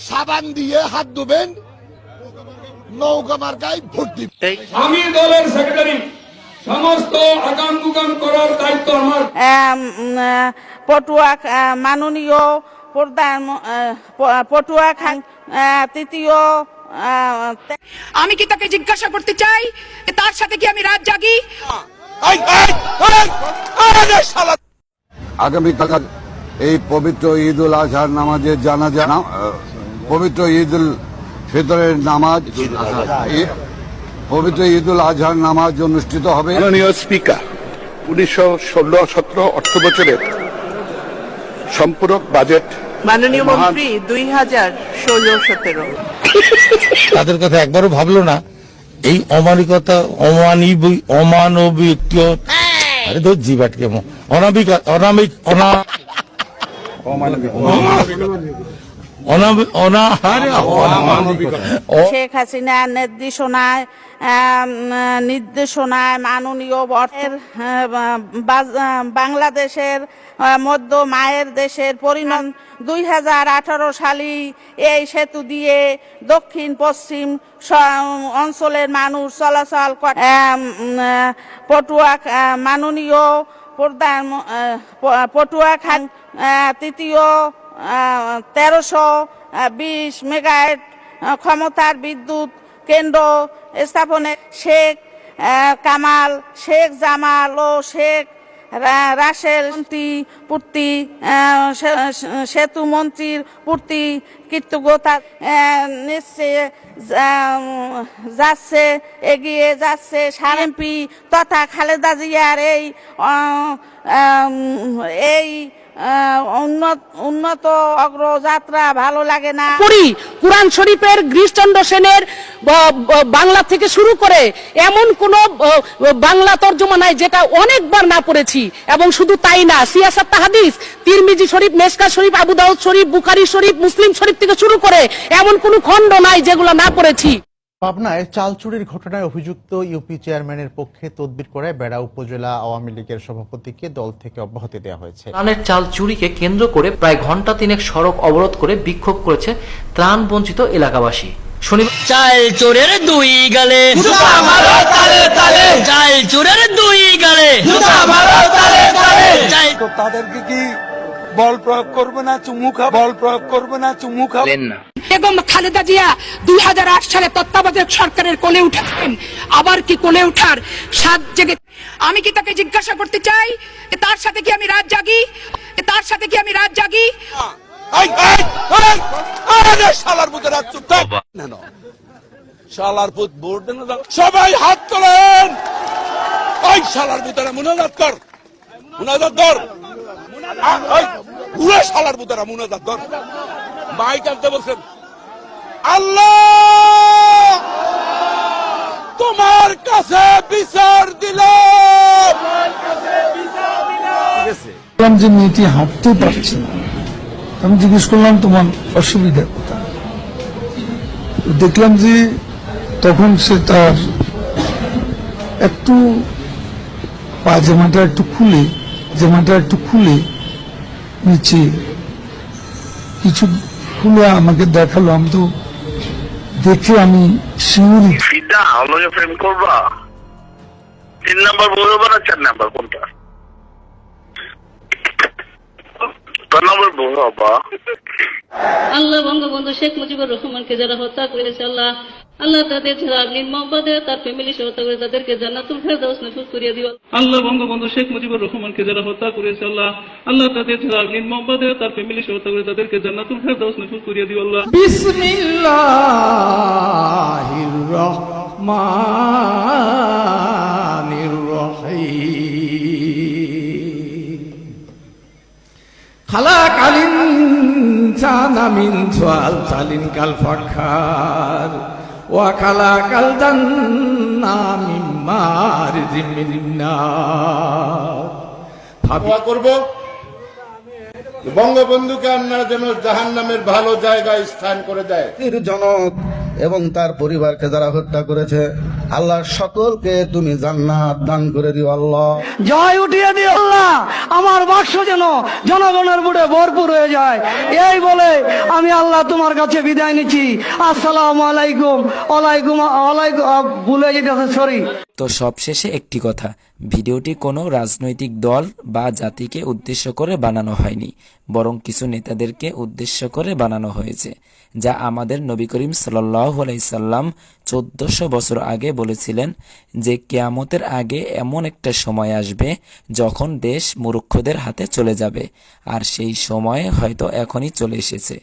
সাবান দিয়ে হাত ধুবেন নৌকা মার্কায় ভোট দিবেন আমি দলের সেক্রেটারি সমস্ত আগাম গুগাম করার দায়িত্ব আমার পটুয়া মাননীয় প্রধান পটুয়া খান তৃতীয় আহ, আমি কি তাকে জিজ্ঞাসা করতে চাই তার সাথে কি আমি রাত জাগি এই, এই, পবিত্র ঈদ উল আজহার নামাজের জানাজা পবিত্র ঈদ উল ফিতরের নামাজ পবিত্র ঈদ উল আজহার নামাজ অনুষ্ঠিত হবে। মাননীয় স্পিকার উনিশশো ষোলো সতেরো অর্থ বছরের সম্পূরক বাজেট মাননীয় মন্ত্রী দুই হাজার ষোলো সতেরো। তাদের কথা একবারও ভাবলো না। এই অমানিকতা অমানবিক অমানবিক আরে ধর জিবাটকে অনাবিক অনামিক অনা অনামিক অনা আরে অ- শেখ হাসিনার নির্দেশনায় নির্দেশনায় মাননীয় বটের বাংলাদেশের মধ্য মায়ের দেশের পরিণাম দুই হাজার আঠারো সালে এই সেতু দিয়ে দক্ষিণ পশ্চিম অঞ্চলের মানুষ চলাচল পটুয়া মাননীয় প্রধান পটুয়াখান পটুয়া খান তৃতীয় তেরোশো বিশ মেগাওয়াট ক্ষমতার বিদ্যুৎ কেন্দ্র স্থাপনে শেখ কামাল, শেখ জামাল ও শেখ রা- রাসেল মন্ত্রী, পূর্তি সেতু মন্ত্রীর পূর্তি কৃতজ্ঞতা নিচ্ছে যাচ্ছে, এগিয়ে যাচ্ছে সারেম্পি তথা খালেদা জিয়ার এই এই উন্নত অগ্রযাত্রা ভালো লাগে না। পড়ি কোরআন শরীফের গিরিশচন্দ্র সেনের বাংলা থেকে শুরু করে এমন কোন বাংলা তর্জমা নাই যেটা অনেকবার না পড়েছি। এবং শুধু তাই না, সিয়াসাত তাহাদিস, তিরমিজি শরীফ মেসকা শরীফ, আবু দাউদ শরীফ, বুখারি শরীফ, মুসলিম শরীফ থেকে শুরু করে এমন কোন খণ্ড নাই যেগুলো না পড়েছি। পাবনায় চাল চুরির ঘটনায় অভিযুক্ত ইউপি চেয়ারম্যানের পক্ষে তদবির করে বেড়া উপজেলা আওয়ামী লীগের সভাপতিকে দল থেকে অব্যাহতি দেওয়া হয়েছে। ত্রাণের চাল চুরিকে কেন্দ্র করে প্রায় ঘণ্টা তিনেক সড়ক অবরোধ করে বিক্ষোভ করেছে ত্রাণ বঞ্চিত এলাকাবাসী। শনিবার চাল চোরের দুই গালে। চাল চোরের দুই গালে। তাদেরকে কি বল প্রয়োগ করবে না চুমু খা বল প্রয়োগ করবে না চুমু খা বেগম খালেদা জিয়া দুই হাজার আট সালে তত্ত্বাবধায়ক সরকারের কোলে উঠেছেন। আবার কি কোলে উঠার সাত জেগে আমি কি তাকে জিজ্ঞাসা করতে চাই? তার সাথে কি আমি রাত জাগি? তার সাথে কি আমি রাত জাগি? শালার পুত ভোট দেন সবাই হাত তোলেন। ওই শালার পুতেরা মুনাজাত কর। মুনাজাত কর। পুরো শালার পুতেরা মুনাজাত কর। মাইক আনতে বলছেন। আল্লাহ! তোমার কাছে বিচার দিল দেখলাম যে মেয়েটি হাঁটতে পারছে না। আমি জিজ্ঞেস করলাম তোমার অসুবিধা কোথায় দেখলাম যে তখন সে তার একটু পায়জামাটা একটু খুলে জামাটা একটু খুলে নিচে কিছু খুলে আমাকে দেখাল। আমি তো দেখে আমি শিউরি। ফিদা আমাকে প্রেম করবা? তিন নাম্বার বলব না চার নাম্বার কোনটা? আল্লাহ বঙ্গবন্ধু শেখ মুজিবুর রহমানকে যারা হত্যা করেছে আল্লাহ আল্লাহ তাদের যারা নির্মমভাবে তার ফ্যামিলি সহ করে তাদেরকে জান্নাতুল ফেরদাউস নসিব করিয়ে দিও। আল্লাহ বঙ্গবন্ধু শেখ মুজিবুর রহমানকে যারা হত্যা করেছে আল্লাহ আল্লাহ তাদের নির্মমভাবে তার ফ্যামিলি সহ করে তাদেরকে জান্নাতুল ফেরদাউস নসিব করিয়ে দিও আল্লাহ। বিসমিল্লাহির রহমানির রহিম। খালাক আলিনসানা মিন সালসালিন কাল ফাখার জান্না মিন মারিজিম মিন নার দোয়া করব। বঙ্গবন্ধুকে আপনারা যেন জাহান নামের ভালো জায়গায় স্থান করে দেয়। জনক এবং তার পরিবারকে যারা হত্যা করেছে, আল্লাহ সকলকে তুমি জান্নাত দান করে দিও আল্লাহ। জয় উঠিয়ে দিও আল্লাহ। আমার বাক্স যেন জনগণের বুড়ে ভরপুর হয়ে যায়। এই বলে আমি আল্লাহ তোমার কাছে বিদায় নিচ্ছি। আসসালামু আলাইকুম। ওয়ালাইকুম ওয়ালাইকুম ভুলে যেতেছে সরি তো সবশেষে একটি কথা, ভিডিওটি কোনো রাজনৈতিক দল বা জাতিকে উদ্দেশ্য করে বানানো হয়নি, বরং কিছু নেতাদেরকে উদ্দেশ্য করে বানানো হয়েছে, যা আমাদের নবী করিম সাল্লাহ আলাইসাল্লাম চোদ্দশো বছর আগে বলেছিলেন যে কেয়ামতের আগে এমন একটা সময় আসবে যখন দেশ মূর্খদের হাতে চলে যাবে, আর সেই সময় হয়তো এখনই চলে এসেছে।